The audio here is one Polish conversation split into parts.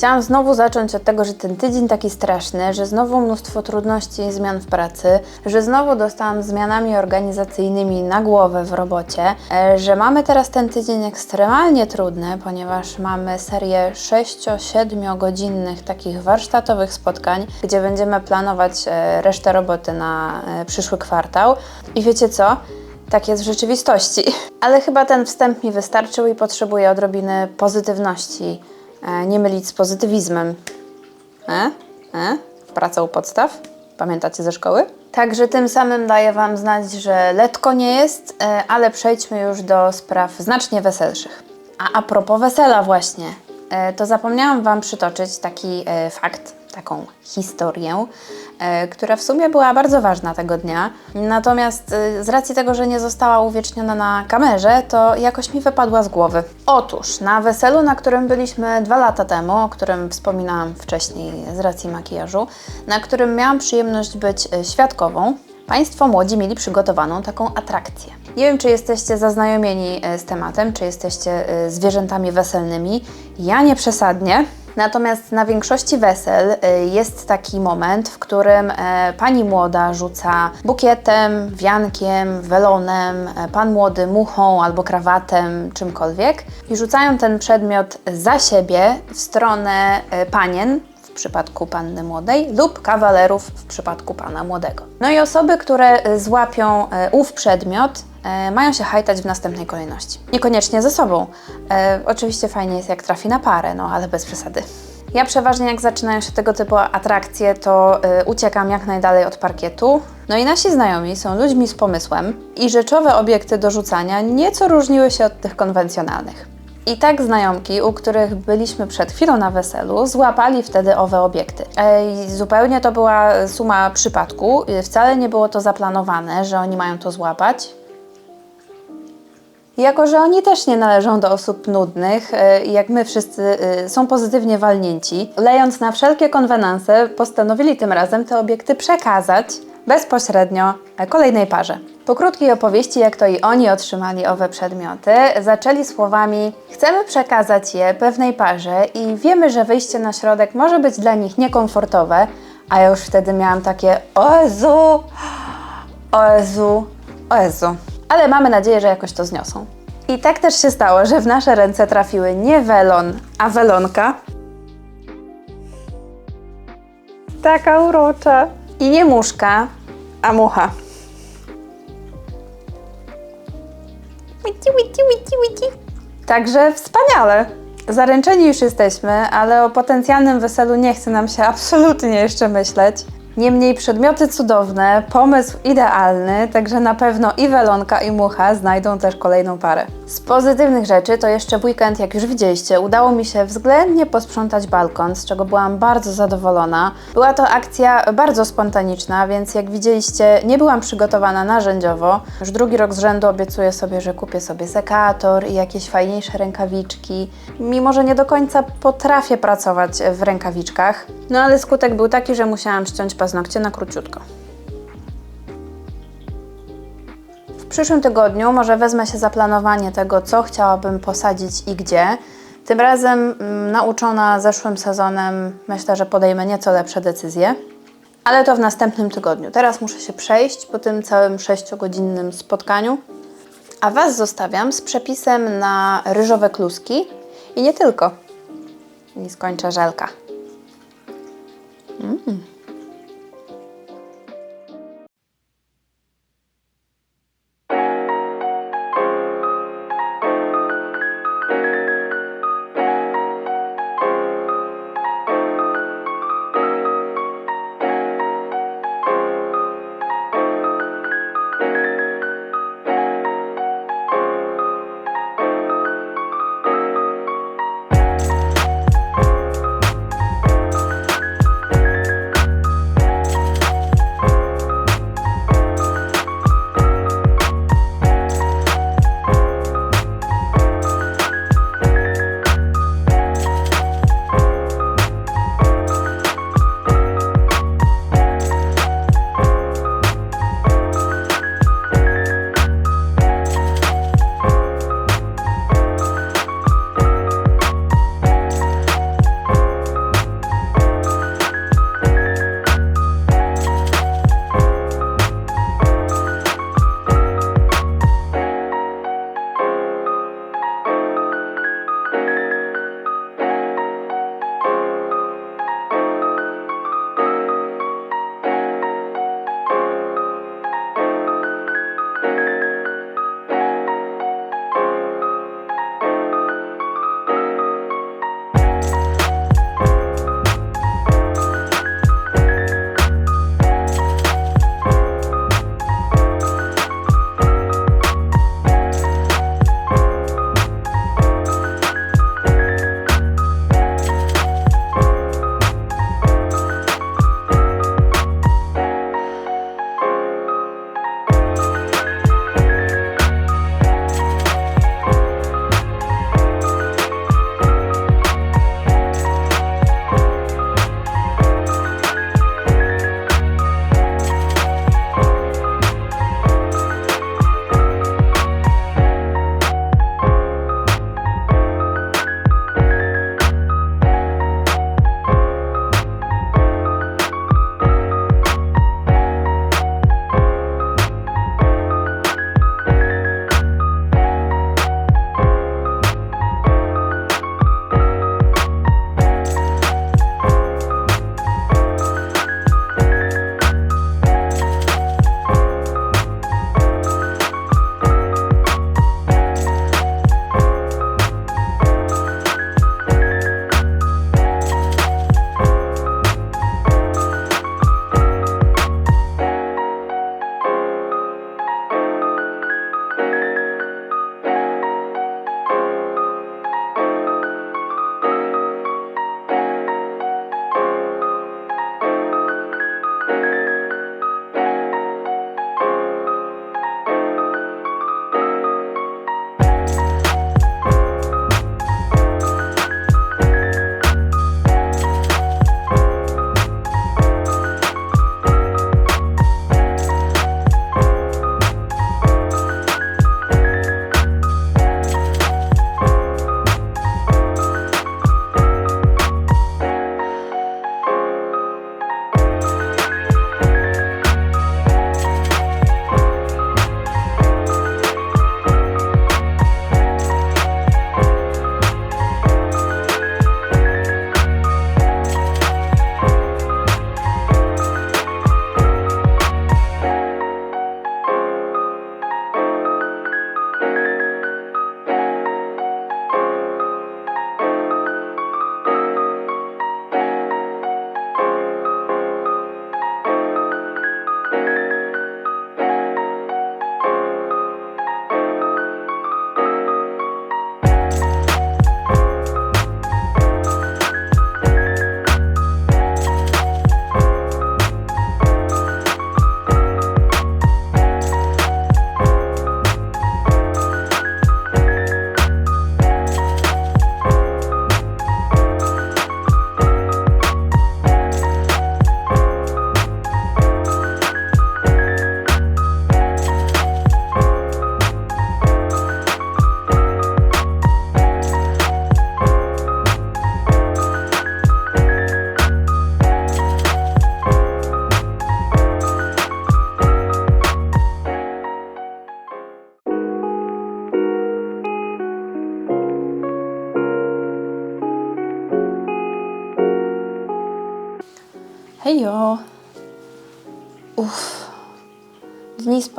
Chciałam znowu zacząć od tego, że ten tydzień taki straszny, że znowu mnóstwo trudności i zmian w pracy, że znowu dostałam zmianami organizacyjnymi na głowę w robocie, e, że mamy teraz ten tydzień ekstremalnie trudny, ponieważ mamy serię 6-7 godzinnych takich warsztatowych spotkań, gdzie będziemy planować e, resztę roboty na e, przyszły kwartał. I wiecie co? Tak jest w rzeczywistości. Ale chyba ten wstęp mi wystarczył i potrzebuję odrobiny pozytywności. E, nie mylić z pozytywizmem. E? E? Praca u podstaw? Pamiętacie ze szkoły? Także tym samym daję Wam znać, że letko nie jest, e, ale przejdźmy już do spraw znacznie weselszych. A a propos wesela właśnie, e, to zapomniałam Wam przytoczyć taki fakt, taką historię, e, która w sumie była bardzo ważna tego dnia. Natomiast e, z racji tego, że nie została uwieczniona na kamerze, to jakoś mi wypadła z głowy. Otóż na weselu, na którym byliśmy dwa lata temu, o którym wspominałam wcześniej z racji makijażu, na którym miałam przyjemność być e, świadkową, Państwo młodzi mieli przygotowaną taką atrakcję. Nie wiem, czy jesteście zaznajomieni z tematem, czy jesteście zwierzętami weselnymi. Ja nie przesadnie. Natomiast na większości wesel e, jest taki moment, w którym e, pani młoda rzuca bukietem, wiankiem, welonem, e, pan młody muchą albo krawatem, czymkolwiek i rzucają ten przedmiot za siebie w stronę e, panien, w przypadku panny młodej lub kawalerów w przypadku pana młodego. No i osoby, które y, złapią e, ów przedmiot, e, mają się hajtać w następnej kolejności. Niekoniecznie ze sobą. E, oczywiście fajnie jest jak trafi na parę, no ale bez przesady. Ja przeważnie jak zaczynają się tego typu atrakcje, to uciekam jak najdalej od parkietu. No i nasi znajomi są ludźmi z pomysłem i rzeczowe obiekty do rzucania nieco różniły się od tych konwencjonalnych. I tak znajomki, u których byliśmy przed chwilą na weselu, złapali wtedy owe obiekty. Ej, zupełnie to była suma przypadku, wcale nie było to zaplanowane, że oni mają to złapać. Jako, że oni też nie należą do osób nudnych, i jak my wszyscy y, są pozytywnie walnięci, lejąc na wszelkie konwenanse, postanowili tym razem te obiekty przekazać bezpośrednio kolejnej parze. Po krótkiej opowieści, jak to i oni otrzymali owe przedmioty, zaczęli słowami: Chcemy przekazać je pewnej parze i wiemy, że wyjście na środek może być dla nich niekomfortowe, a ja już wtedy miałam takie: O Jezu, o Jezu, o Jezu. Ale mamy nadzieję, że jakoś to zniosą. I tak też się stało, że w nasze ręce trafiły nie welon, a welonka. Taka urocza. I nie muszka, a mucha. Wici, wici, wici, wici. Także wspaniale. Zaręczeni już jesteśmy, ale o potencjalnym weselu nie chce nam się absolutnie jeszcze myśleć. Niemniej przedmioty cudowne, pomysł idealny, także na pewno i Welonka i Mucha znajdą też kolejną parę. Z pozytywnych rzeczy to jeszcze w weekend, jak już widzieliście, udało mi się względnie posprzątać balkon, z czego byłam bardzo zadowolona. Była to akcja bardzo spontaniczna, więc jak widzieliście, nie byłam przygotowana narzędziowo. Już drugi rok z rzędu obiecuję sobie, że kupię sobie sekator i jakieś fajniejsze rękawiczki. Mimo, że nie do końca potrafię pracować w rękawiczkach, no ale skutek był taki, że musiałam ściąć paznokcie na króciutko. Przyszłym tygodniu może wezmę się za planowanie tego, co chciałabym posadzić i gdzie. Tym razem, mm, nauczona zeszłym sezonem, myślę, że podejmę nieco lepsze decyzje. Ale to w następnym tygodniu. Teraz muszę się przejść po tym całym sześciogodzinnym spotkaniu. A Was zostawiam z przepisem na ryżowe kluski i nie tylko. I skończę żelka. Hejo!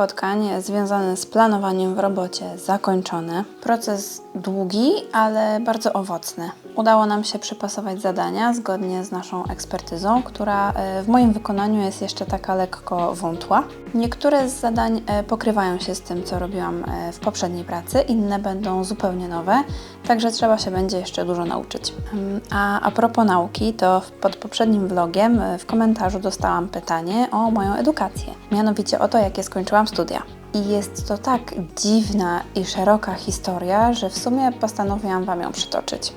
Spotkań związane z planowaniem w robocie zakończone. Proces długi, ale bardzo owocny. Udało nam się przypasować zadania zgodnie z naszą ekspertyzą, która e, w moim wykonaniu jest jeszcze taka lekko wątła. Niektóre z zadań e, pokrywają się z tym, co robiłam e, w poprzedniej pracy, inne będą zupełnie nowe, także trzeba się będzie jeszcze dużo nauczyć. Mm, A, a propos nauki, to pod poprzednim vlogiem w komentarzu dostałam pytanie o moją edukację, mianowicie o to, jakie skończyłam studia. I jest to tak dziwna i szeroka historia, że w sumie postanowiłam Wam ją przytoczyć.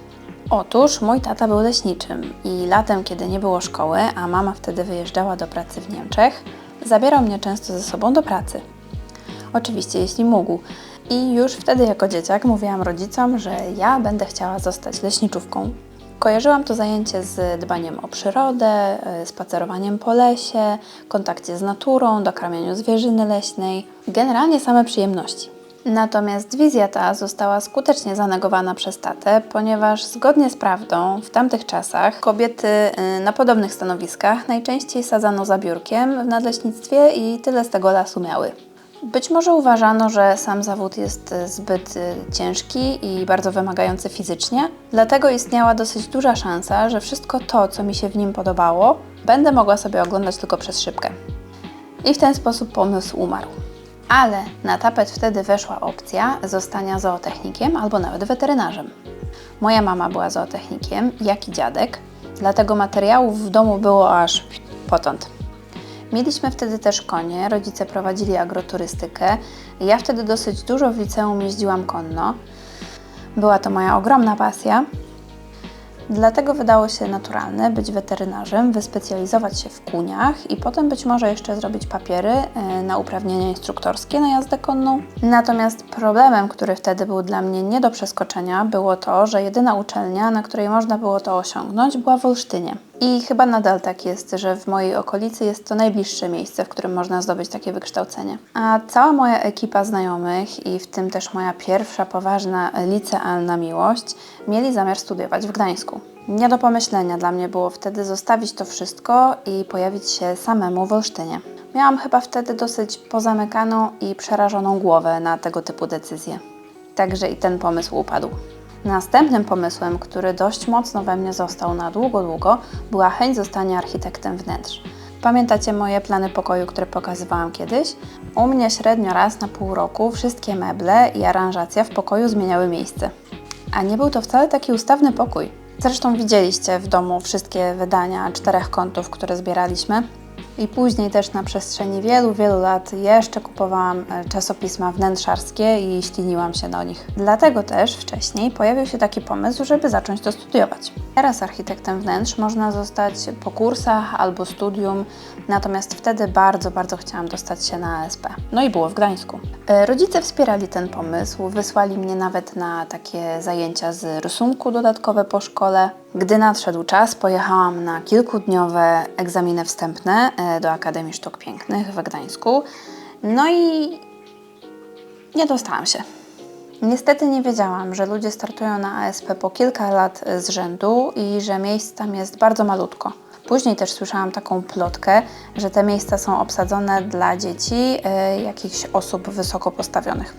Otóż mój tata był leśniczym i latem, kiedy nie było szkoły, a mama wtedy wyjeżdżała do pracy w Niemczech, zabierał mnie często ze sobą do pracy. Oczywiście, jeśli mógł. I już wtedy jako dzieciak mówiłam rodzicom, że ja będę chciała zostać leśniczówką. Kojarzyłam to zajęcie z dbaniem o przyrodę, y, spacerowaniem po lesie, kontakcie z naturą, dokarmianiu zwierzyny leśnej, generalnie same przyjemności. Natomiast wizja ta została skutecznie zanegowana przez tatę, ponieważ zgodnie z prawdą w tamtych czasach kobiety y, na podobnych stanowiskach najczęściej sadzano za biurkiem w nadleśnictwie i tyle z tego lasu miały. Być może uważano, że sam zawód jest y, zbyt y, ciężki i bardzo wymagający fizycznie, dlatego istniała dosyć duża szansa, że wszystko to, co mi się w nim podobało, będę mogła sobie oglądać tylko przez szybkę. I w ten sposób pomysł umarł. Ale na tapet wtedy weszła opcja zostania zootechnikiem albo nawet weterynarzem. Moja mama była zootechnikiem, jak i dziadek, dlatego materiałów w domu było aż potąd. Mieliśmy wtedy też konie, rodzice prowadzili agroturystykę. Ja wtedy dosyć dużo w liceum jeździłam konno. Była to moja ogromna pasja. Dlatego wydało się naturalne być weterynarzem, wyspecjalizować się w kuniach i potem być może jeszcze zrobić papiery e, na uprawnienia instruktorskie na jazdę konną. Natomiast problemem, który wtedy był dla mnie nie do przeskoczenia, było to, że jedyna uczelnia, na której można było to osiągnąć, była w Olsztynie. I chyba nadal tak jest, że w mojej okolicy jest to najbliższe miejsce, w którym można zdobyć takie wykształcenie. A cała moja ekipa znajomych i w tym też moja pierwsza poważna licealna miłość mieli zamiar studiować w Gdańsku. Nie do pomyślenia dla mnie było wtedy zostawić to wszystko i pojawić się samemu w Olsztynie. Miałam chyba wtedy dosyć pozamykaną i przerażoną głowę na tego typu decyzje. Także i ten pomysł upadł. Następnym pomysłem, który dość mocno we mnie został na długo, długo, była chęć zostania architektem wnętrz. Pamiętacie moje plany pokoju, które pokazywałam kiedyś? U mnie średnio raz na pół roku wszystkie meble i aranżacja w pokoju zmieniały miejsce. A nie był to wcale taki ustawny pokój. Zresztą widzieliście w domu wszystkie wydania czterech kątów, które zbieraliśmy. I później też na przestrzeni wielu, wielu lat jeszcze kupowałam e, czasopisma wnętrzarskie i śliniłam się do nich. Dlatego też wcześniej pojawił się taki pomysł, żeby zacząć to studiować. Teraz architektem wnętrz można zostać po kursach albo studium, natomiast wtedy bardzo, bardzo chciałam dostać się na ASP. No i było w Gdańsku. E, Rodzice wspierali ten pomysł, wysłali mnie nawet na takie zajęcia z rysunku dodatkowe po szkole. Gdy nadszedł czas, pojechałam na kilkudniowe egzaminy wstępne e, do Akademii Sztuk Pięknych w Gdańsku. No i nie dostałam się. Niestety nie wiedziałam, że ludzie startują na ASP po kilka lat z rzędu i że miejsc tam jest bardzo malutko. Później też słyszałam taką plotkę, że te miejsca są obsadzone dla dzieci e, jakichś osób wysoko postawionych.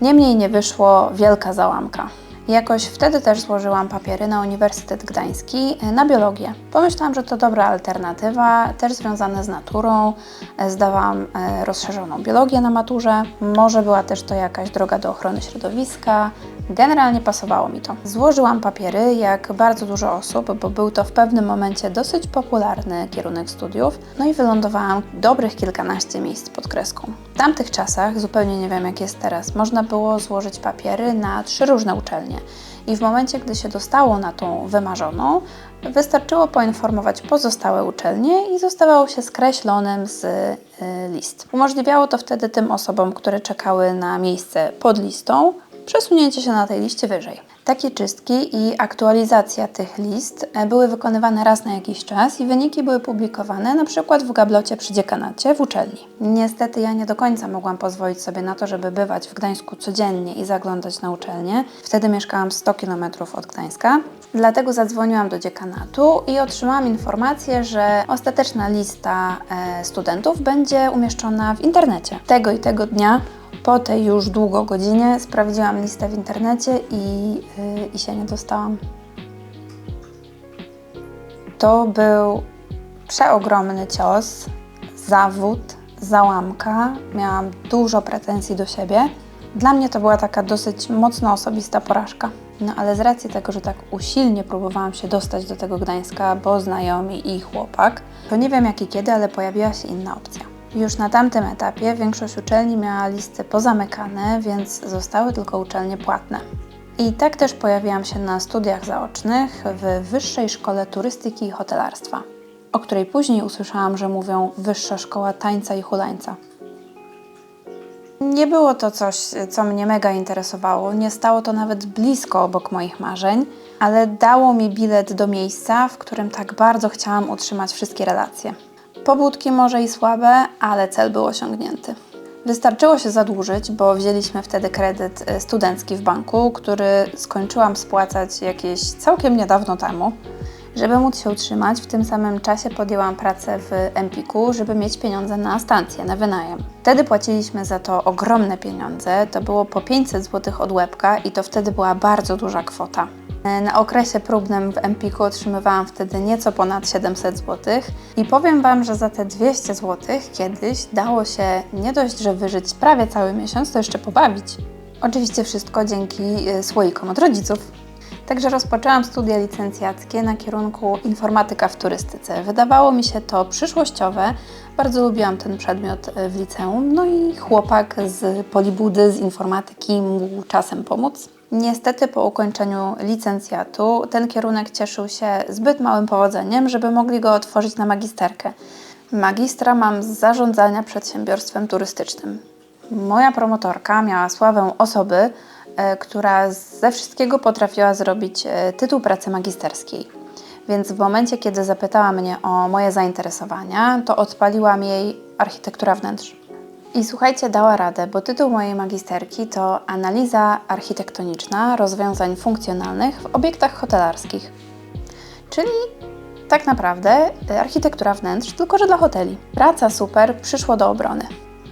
Niemniej nie wyszło wielka załamka. Jakoś wtedy też złożyłam papiery na Uniwersytet Gdański e, na biologię. Pomyślałam, że to dobra alternatywa, też związane z naturą. E, Zdawałam e, rozszerzoną biologię na maturze. Może była też to jakaś droga do ochrony środowiska. Generalnie pasowało mi to. Złożyłam papiery, jak bardzo dużo osób, bo był to w pewnym momencie dosyć popularny kierunek studiów. No i wylądowałam dobrych kilkanaście miejsc pod kreską. W tamtych czasach, zupełnie nie wiem jak jest teraz, można było złożyć papiery na trzy różne uczelnie. I w momencie, gdy się dostało na tą wymarzoną, wystarczyło poinformować pozostałe uczelnie i zostawało się skreślonym z y, list. Umożliwiało to wtedy tym osobom, które czekały na miejsce pod listą, przesunięcie się na tej liście wyżej. Takie czystki i aktualizacja tych list e, były wykonywane raz na jakiś czas i wyniki były publikowane na przykład w gablocie przy dziekanacie w uczelni. Niestety ja nie do końca mogłam pozwolić sobie na to, żeby bywać w Gdańsku codziennie i zaglądać na uczelnię. Wtedy mieszkałam 100 km od Gdańska. Dlatego zadzwoniłam do dziekanatu i otrzymałam informację, że ostateczna lista e, studentów będzie umieszczona w internecie. Tego i tego dnia po tej już długo godzinie sprawdziłam listę w internecie i, yy, i się nie dostałam. To był przeogromny cios, zawód, załamka. Miałam dużo pretensji do siebie. Dla mnie to była taka dosyć mocno osobista porażka. No ale z racji tego, że tak usilnie próbowałam się dostać do tego Gdańska, bo znajomi i chłopak, to nie wiem jak i kiedy, ale pojawiła się inna opcja. Już na tamtym etapie większość uczelni miała listy pozamykane, więc zostały tylko uczelnie płatne. I tak też pojawiłam się na studiach zaocznych w Wyższej Szkole Turystyki i Hotelarstwa, o której później usłyszałam, że mówią Wyższa Szkoła Tańca i Hulańca. Nie było to coś, co mnie mega interesowało, nie stało to nawet blisko obok moich marzeń, ale dało mi bilet do miejsca, w którym tak bardzo chciałam utrzymać wszystkie relacje. Pobudki może i słabe, ale cel był osiągnięty. Wystarczyło się zadłużyć, bo wzięliśmy wtedy kredyt e, studencki w banku, który skończyłam spłacać jakieś całkiem niedawno temu. Żeby móc się utrzymać, w tym samym czasie podjęłam pracę w Empiku, żeby mieć pieniądze na stację, na wynajem. Wtedy płaciliśmy za to ogromne pieniądze, to było po 500 zł od łebka i to wtedy była bardzo duża kwota. E, Na okresie próbnym w Empiku otrzymywałam wtedy nieco ponad 700 zł i powiem Wam, że za te 200 zł kiedyś dało się nie dość, że wyżyć prawie cały miesiąc, to jeszcze pobawić. Oczywiście wszystko dzięki e, słoikom od rodziców. Także rozpoczęłam studia licencjackie na kierunku informatyka w turystyce. Wydawało mi się to przyszłościowe, bardzo lubiłam ten przedmiot e, w liceum, no i chłopak z Polibudy z informatyki mógł czasem pomóc. Niestety po ukończeniu licencjatu ten kierunek cieszył się zbyt małym powodzeniem, żeby mogli go otworzyć na magisterkę. Magistra mam z zarządzania przedsiębiorstwem turystycznym. Moja promotorka miała sławę osoby, e, która ze wszystkiego potrafiła zrobić e, tytuł pracy magisterskiej. Więc w momencie, kiedy zapytała mnie o moje zainteresowania, to odpaliłam jej architektura wnętrz. I słuchajcie, dała radę, bo tytuł mojej magisterki to Analiza architektoniczna rozwiązań funkcjonalnych w obiektach hotelarskich. Czyli tak naprawdę y, architektura wnętrz, tylko że dla hoteli. Praca super, przyszło do obrony.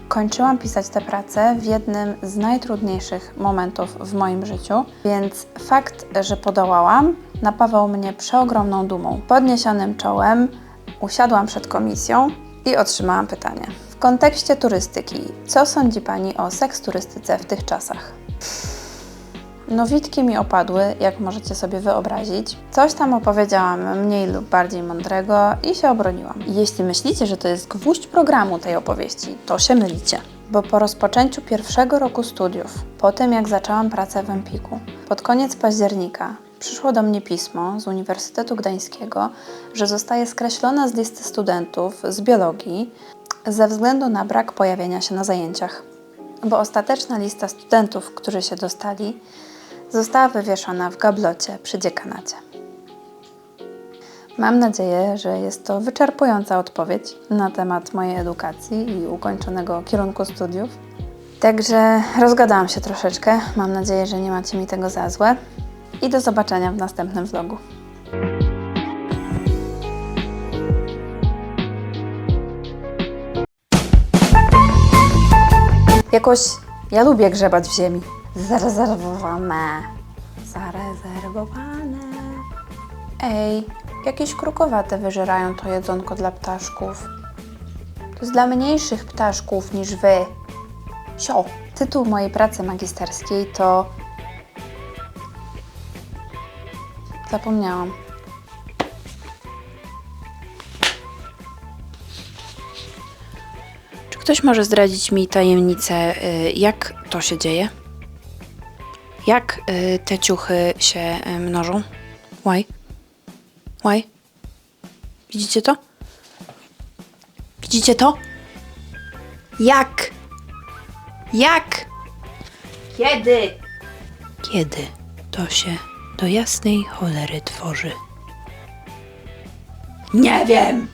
Kończyłam pisać tę pracę w jednym z najtrudniejszych momentów w moim życiu, więc fakt, że podołałam, napawał mnie przeogromną dumą. Podniesionym czołem usiadłam przed komisją i otrzymałam pytanie. W kontekście turystyki, co sądzi Pani o seks turystyce w tych czasach? Nowitki mi opadły, jak możecie sobie wyobrazić. Coś tam opowiedziałam mniej lub bardziej mądrego i się obroniłam. Jeśli myślicie, że to jest gwóźdź programu tej opowieści, to się mylicie. Bo po rozpoczęciu pierwszego roku studiów, po tym jak zaczęłam pracę w Empiku, pod koniec października przyszło do mnie pismo z Uniwersytetu Gdańskiego, że zostaje skreślona z listy studentów z biologii ze względu na brak pojawienia się na zajęciach. Bo ostateczna lista studentów, którzy się dostali, została wywieszona w gablocie przy dziekanacie. Mam nadzieję, że jest to wyczerpująca odpowiedź na temat mojej edukacji i ukończonego kierunku studiów. Także rozgadałam się troszeczkę. Mam nadzieję, że nie macie mi tego za złe. I do zobaczenia w następnym vlogu. Jakoś ja lubię grzebać w ziemi. Zarezerwowane. Zarezerwowane. Ej, jakieś krukowate wyżerają to jedzonko dla ptaszków. To jest dla mniejszych ptaszków niż wy. Sio. Tytuł mojej pracy magisterskiej to. Zapomniałam. Ktoś może zdradzić mi tajemnicę, y, jak to się dzieje? Jak y, te ciuchy się y, mnożą? Why? Why? Widzicie to? Widzicie to? Jak? Jak? Kiedy? Kiedy to się do jasnej cholery tworzy? Nie wiem.